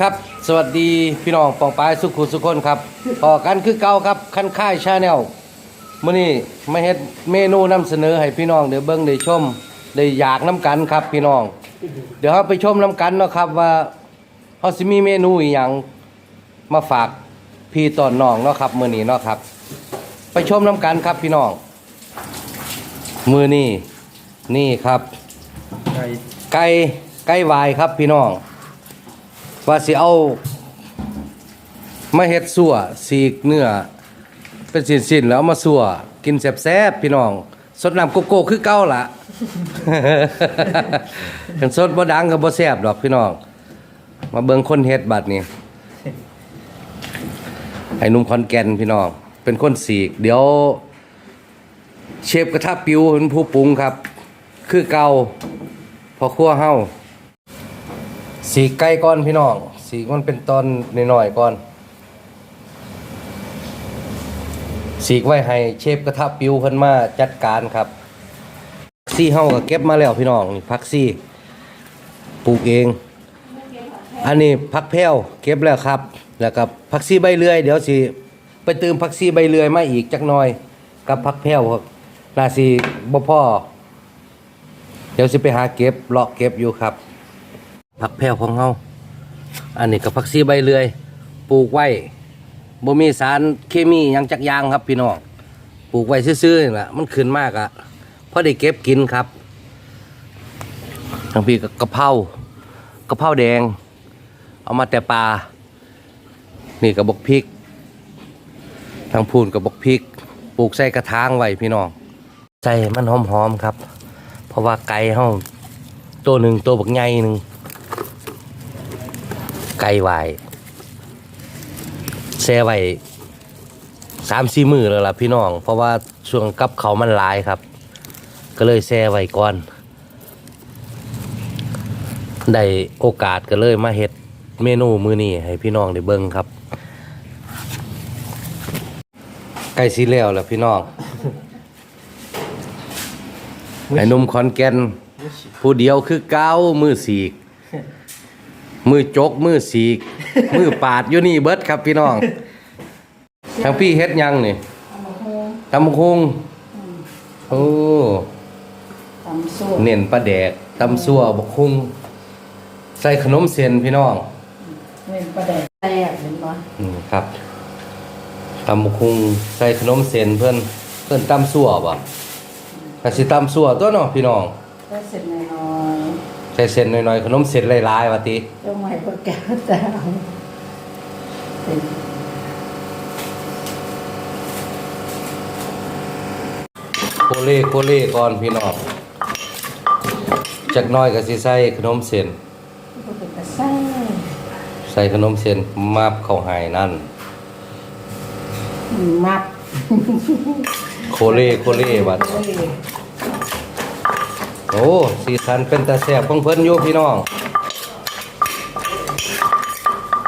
สวัสดีครับ สวัสดีพี่น้องปองปายสุขุสุขคนครับต่อกันคือเก่าครับคันค่ายชาแนลมื้อนี้มาเฮ็ดเมนูนำเสนอให้พี่น้องเดี๋ยวเบิ่งได้ชมได้อยากน้ำกันครับพี่น้อง เดี๋ยวเราไปชมน้ำกันเนาะครับว่าเฮาสิมีเมนูอีหยังมาฝากพี่ตอนน้องเนาะครับมื้อนี้เนาะครับ ไปชมน้ำกันครับพี่น้องมื้อนี้นี่ครับ ไก่ไก่ไก่วายครับพี่น้อง ว่าสิเอามาเฮ็ดสั่วสีกเนื้อเป็นสิ้นๆแล้วเอามาสั่วกินแซ่บๆพี่น้อง สดน้ำโกโก้คือเก่าล่ะเป็นสดบ่ดังก็บ่แซ่บดอกพี่น้อง มาเบิ่งคนเฮ็ดบัดนี้ไอ้นุ่มขอนแกนพี่น้อง เป็นคนสีก เดี๋ยวเชฟกระทะปิวเป็นผู้ปรุงครับ คือเก่าพอครัวเฮา สีกไก่ก่อนพี่น้องสีมันเป็นตอนน้อยๆก่อน สีไว้ให้เชฟกระทะปิวเพิ่นมาจัดการครับซี่เฮาก็เก็บมาแล้วพี่น้องนี่ผักซี่ปลูกเอง อันนี้ผักแพ้วเก็บแล้วครับ แล้วกับผักซี่ใบเลื่อยเดี๋ยวสิไปเติมผักซี่ใบเลื่อยมาอีกจักหน่อย กับผักแพ้วครับนาสิบ่พ่อเดี๋ยวสิไปหาเก็บเลาะเก็บอยู่ครับ ผักแพรวของเฮาอันนี้กับผักซีใบเลื่อย ปลูกไว้บ่มีสารเคมียังจักยางครับพี่น้องปลูกไว้ซื่อๆนี่ล่ะมันขึ้นมากอะพอได้เก็บกินครับทางพี่ก็กะเพรากะเพราแดง เอามาแต่ปลานี่กับบกพริกทางพูนกับบกพริก ปลูกใส่กระถางไว้พี่น้องใส่มันหอมๆครับ เพราะว่าไก่เฮาตัวหนึ่งตัวบักใหญ่หนึ่ง ไก่ไหวแช่ไว้สามสี่มือแล้วล่ะพี่น้อง เพราะว่าช่วงกับเขามันลายครับ ก็เลยแช่ไว้ก่อนได้โอกาสก็เลยมาเฮ็ดเมนูมือนี้ให้พี่น้องได้เบิ่งครับไก่สีแล้วแล้วพี่น้องไอ้นุ่มขอนแก่นผู้เดียวคือเก้ามือสีก มือจกมือสีก มือปาดอยู่นี่เบิดครับพี่น้องทางพี่เฮ็ดหยังนี่ตำบักคุงโอ้ตำส้มเน้นปลาแดกตำซั่วบักคุงใส่ขนมเส้นพี่น้องเป็นประเด็นแรกเห็นปะอืมครับตำบักคุงใส่ขนมเส้นเพื่อนเพื่อนตำซั่วบ่ก็สิตำซั่วตัวเนาะพี่น้องก็เสร็จน้อยใส่เส้นหน่อยๆขนมเส้นหลายๆว่าติๆต้องให้พวกแก้วแต่เอาเป็นโคเล่โคเล่ก่อนพี่น้องจักหน้อยก็สิใส่ขนมเส้นพวกเป็นกระไส้ใส่ขนมเส้นมาบเข้าให้นั่นมัดโคเล่โคเล่บัดเลย โอ้สีสันเป็นตาแซ่บของเพิ่นอยู่พี่น้อง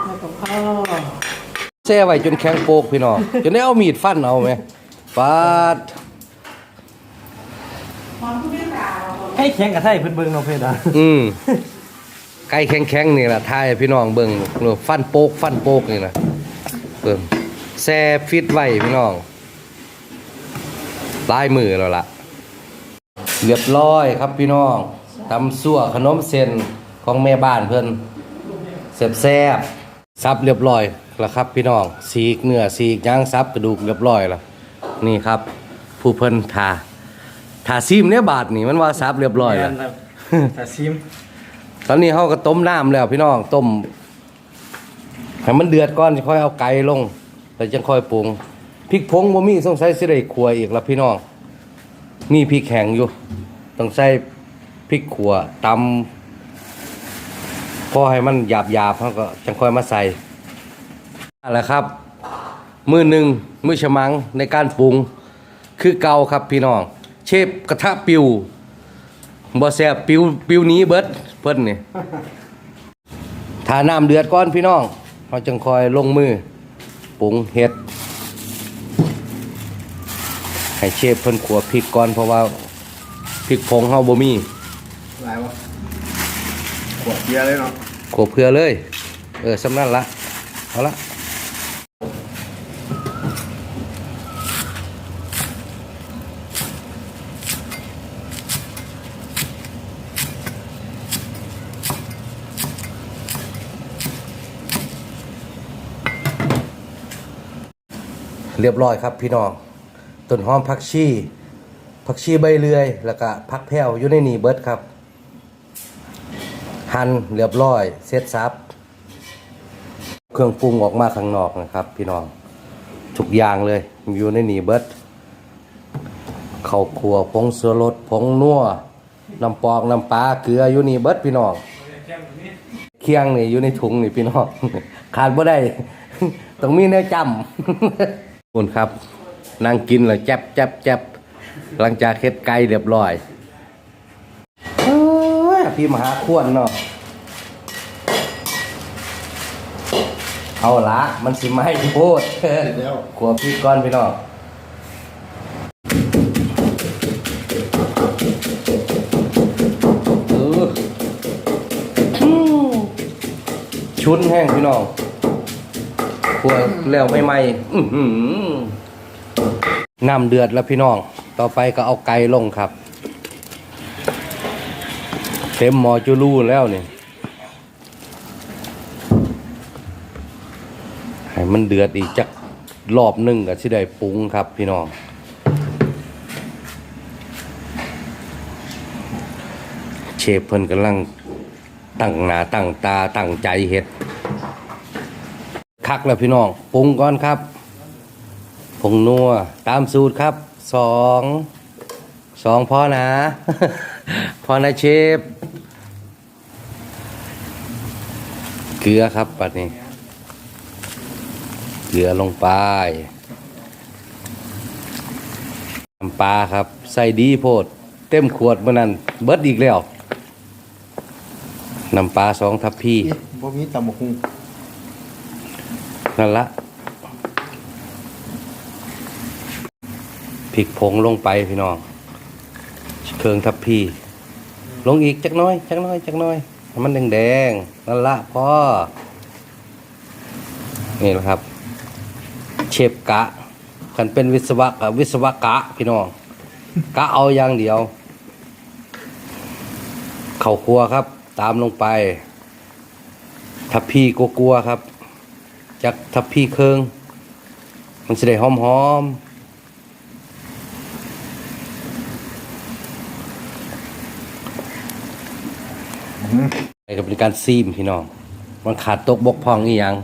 แล้วก็พ่อแซ่ไว้จนแข็งโปกพี่น้องจนได้เอามีดฟันเอาไหมปาดให้แข็งกับไทยเพิ่นเบิ่งเนาะเพิ่นอะอืมไก่แข็งๆนี่ล่ะทายให้พี่น้องเบิ่งฟันโปกฟันโปกนี่ล่ะเบิ่งแซ่ฟิตไว้พี่น้องลายมือแล้วล่ะ เรียบร้อยครับพี่น้องตำซั่วขนมเส้นของแม่บ้านเพิ่นแซ่บๆซับเรียบร้อยแล้วครับพี่น้องสีกเนื้อสีกย่างซับกระดูกเรียบร้อยแล้วนี่ครับ ผู้เพิ่นทาทาซีมเนี่ยบาทนี่มันว่าซับเรียบร้อยแล้วแม่นครับแต่ซิมตอนนี้เขาก็ต้มน้ำแล้วพี่น้องต้มให้มันเดือดก่อนจะค่อยเอาไก่ลงแล้วจะค่อยปรุงพริกผงบ่มีต้องใส่สิได้ขัวอีกแล้วพี่น้อง มีพริกแข็งอยู่ ต้องใส่พริกขัวตำพอให้มันหยาบหยาบเขาก็จังค่อยมาใส่นั่นแหละครับ มือหนึ่งมือฉมังในการปรุง คือเกาครับพี่น้อง เชฟกระทะปิวบ่แซ่บปิวปิวนี้เบิดเพิ่นนี่ถ้าน้ำเดือดก่อนพี่น้องเขาจึงคอยลงมือปรุงเห็ด ให้เชฟเพิ่นขัวพริกก่อนเพราะว่าพริกผงเฮาบ่มีหลายวะขวดเบียร์เลยเนาะขัวเพื่อเลย เออสำนั่นละเอาละเรียบร้อยครับพี่น้อง ต้นหอมผักชีผักชีใบเลื่อย แล้วก็ผักแพ้วอยู่ในนี่เบิดครับ หั่นเรียบร้อยเสร็จสับเครื่องปรุงออกมาข้างนอกนะครับ พี่น้องทุกอย่างเลยอยู่ในนี่เบิดข้าวคั่วผงเสูรสผงนัวน้ำปอกน้ำปลาเกลืออยู่นี่เบิดพี่น้องเคียงนี่อยู่ในถุงนี่พี่น้องขาดบ่ได้ต้องมีเนื้อจำคุณครับ นั่งกินแล้วแจ๊บแจ๊บแจ๊บหลังจากเฮ็ดไก่เรียบร้อยเอ้ยพี่มหาควรเนาะเอาละมันสิไม่โพดแล้วขวบพี่ก้อนพี่น้องชุนแห้งพี่น้องขวบแล้วไม่ไหมอือ น้ำเดือดแล้วพี่น้อง ต่อไปก็เอาไก่ลงครับ เต็มหมอจูรูแล้วนี่ให้มันเดือดอีกจักรอบหนึ่งก็สิได้ปรุงครับพี่น้อง เชฟเพิ่นกำลังตั้งหน้าตั้งตาตั้งใจเฮ็ด คักแล้วพี่น้องปรุงก่อนครับ ผงนัวตามสูตรครับสองสองพอนะพอนะเชฟเกลือครับปัดนี้ เกลือลงไปน้ำปลาครับ ใส่ดีโพด เต็มขวดเมื่อนั้นเบิดอีกแล้วน้ำปลาสองทัพพี่บ่มีตำบักหุ่งนั่นละ พริกผงลงไปพี่น้อง เครื่องทัพพี่ลงอีกจักน้อยจักน้อยจักน้อยมันแดงๆนั่นละพ่อ นี่แหละครับ เชฟกะกันเป็นวิศวะวิศวกะพี่น้อง กะเอาอย่างเดียว เข่าครัวครับ ตามลงไป ทัพพี่กลัวๆครับ จากทัพพี่เครื่องมันจะได้หอมหอมๆ ไอ้ก็เป็นการซีมพี่น้อง มันขาดตกบกพร่องอีหยัง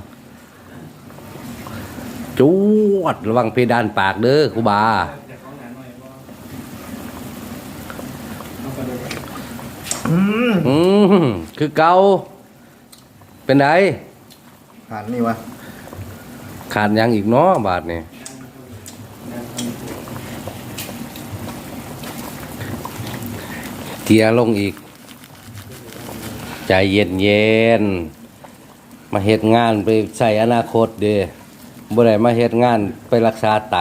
จวดระวังเพดานปากเด้อครูบาอืมอืมคือเกาเป็นไงผ่านนี่วะ ขาดหยังอีกเนาะบาทนี่เกียร์ลงอีก ใจเย็นเย็นๆมาเฮ็ดงานไปใส่อนาคตเด้บ่ได้มาเฮ็ดงานไปรักษาไต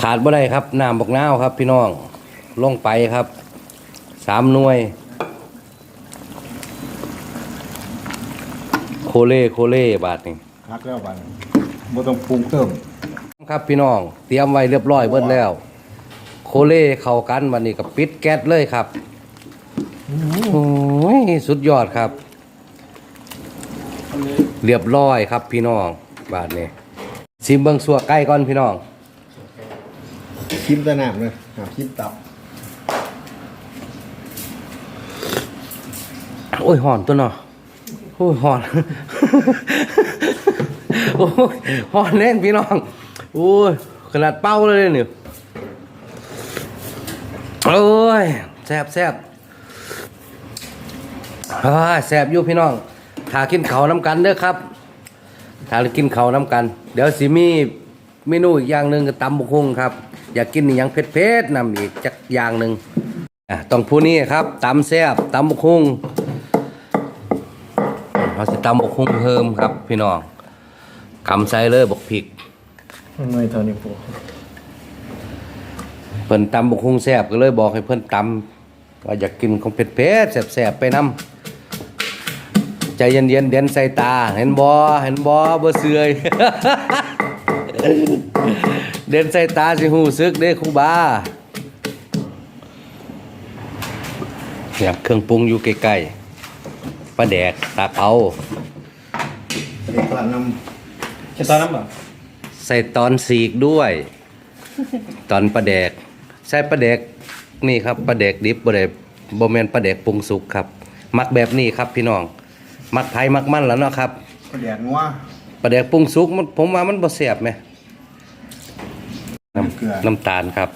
ขาดบ่ได้ครับน้ำบกนาวครับ พี่น้องลงไปครับสามหน่วย โคเล่โคเล่บาทนี่คักแล้วบัดนี้บ่ต้องปรุงเติมครับพี่น้อง เตรียมไว้เรียบร้อยเบิดแล้ว โคเล่เข้ากันวันนี้ก็ปิดแก๊สเลยครับ โอ้ยสุดยอดครับ เรียบร้อยครับพี่น้อง บาทนี้ซิมเบิงสัวใกล้ก่อนพี่น้องชิมแตะน้ำเลยหาชิมตับ โอ้ยหอนตัวเนาะโอ้ยหอน โอ้ยหอนแน่นพี่น้อง โอ้ยขนาดเป้าเลยเนี่ยโอ้ยแซ่บแซ่บ อ่าแซ่บอยู่พี่น้องถ้ากินเขาวน้ำกันเด้อครับถ้ากินเขาวน้ำกัน เดี๋ยวสิมีเมนูอีกอย่างหนึ่งก็ตำบุกฮุ่งครับ อยากกินอหยังเผ็ดๆนำอีกจักอย่างหนึ่งอะต้องผู้นี้ครับตำแซ่บตำบุกฮุ่งเราจะตำบกคุ้งเพิ่มครับ พี่น้องกำใส่เลยบกพริกหน่อยเท่านี้พอเพิ่นตำบกคุ้งแซ่บก็เลยบอกให้เพิ่นตำว่าอยากกินของเผ็ดๆแซ่บๆไปนำ ใจใจเย็นๆเด่นใส่ตา เห็นบ่เห็นบ่บ่เสื่อยเด่นใส่ตาสิหูซึกเด้ครูบาเนี่ยเครื่องปรุงอยู่ใกล้ๆปลาแดกตักเอาเด็กกลับนำแค่ตอนนั้นบ่ใส่ตอนสีกด้วย ตอนปลาแดก ใส่ปลาแดกนี่ครับปลาแดกดิบบ่ได้บ่แม่นปลาแดกปรุงสุกครับ มักแบบนี้ครับพี่น้อง มักไผมักมันแล้วเนาะครับก็แดกงัวปลาแดกปรุงสุกมันผมว่ามันบ่แซ่บไหมน้เกลือำน้ำตาลครับ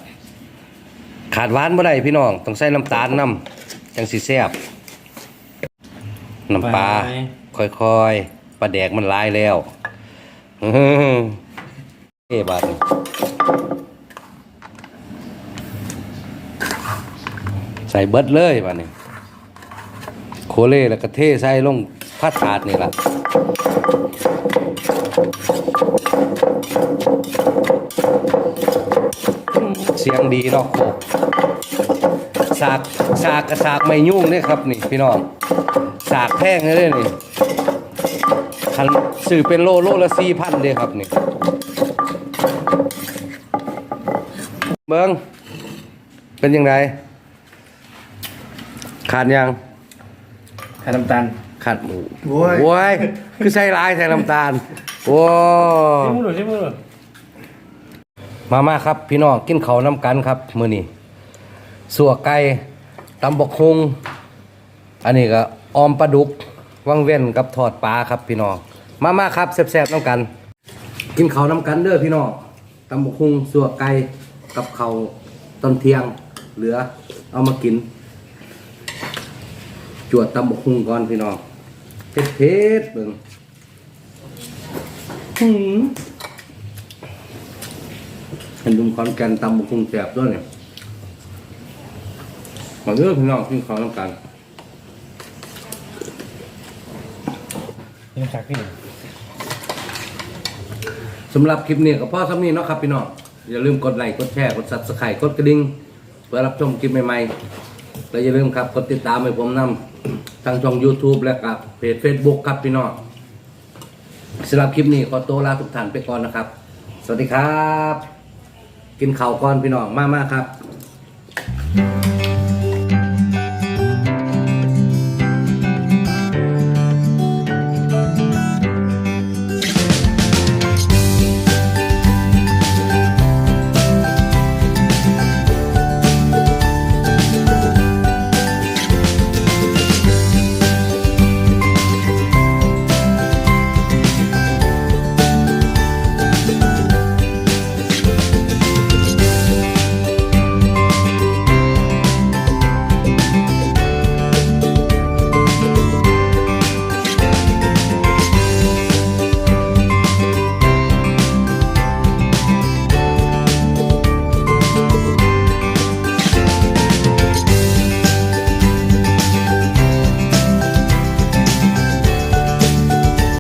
ขาดหวานบ่ได้พี่น้อง ต้องใส่น้ำตาลนํจังสิแซ่บน้ำปลาค่อยๆปลาแดกมันหลายแล้วอื้อหือเอ้บาดนี้ใส่เบิดเลยบาดนี้โคเล่แล้วก็เทใส่ลง พัดถาดนี่ละเสียงดีเนาะโคกสากสากกับสากไม่ยุ่งเนี่ยครับนี่พี่น้องสากแพงเลยนี่คันซื้อเป็นโลโลละสี่พันเลยครับนี่เบิ้งเป็นยังไงขาดยังไข่น้ำตาล ขาดหมูโว้ย โว้ยคือใส่ลายใส่น้ำตาลโอ้ชิมมือชิมมือมามาครับ พี่น้องกินเขาวน้ำกันครับ มื้อนี้สัวไก่ตำบกฮุงอันนี้ก็ออมปลาดุกวังเว้นกับทอดปลาครับ พี่น้องมามาครับแซ่บๆน้ำกัน กินเขาวน้ำกันเด้อพี่น้องตำบกฮุงสัวไก่กับเขาวตอนเที่ยง เหลือ เอามากิน จวดตำบกฮุงก่อนพี่น้อง เผ็ดๆเบิ่งหืมเป็นลุงคอนแกนตำบุกคุงแสบด้วยเนี่ยมาเลือกพี่น้องที่เขาต้องการยังจากพี่สำหรับคลิปนี้ก็พ่อสำนี้เนาะครับพี่น้อง อย่าลืมกดไลค์ กดแชร์ กดซับสไครต์กดกระดิ่ง เพื่อรับชมคลิปใหม่ๆ และอย่าลืมครับ กดติดตามให้ผมนำ ทางช่อง YouTube และกับเพจ Facebook ครับพี่น้องสำหรับคลิปนี้ขอตัวลาทุกท่านไปก่อนนะครับ สวัสดีครับ กินข่าวก่อนพี่น้องมากๆครับ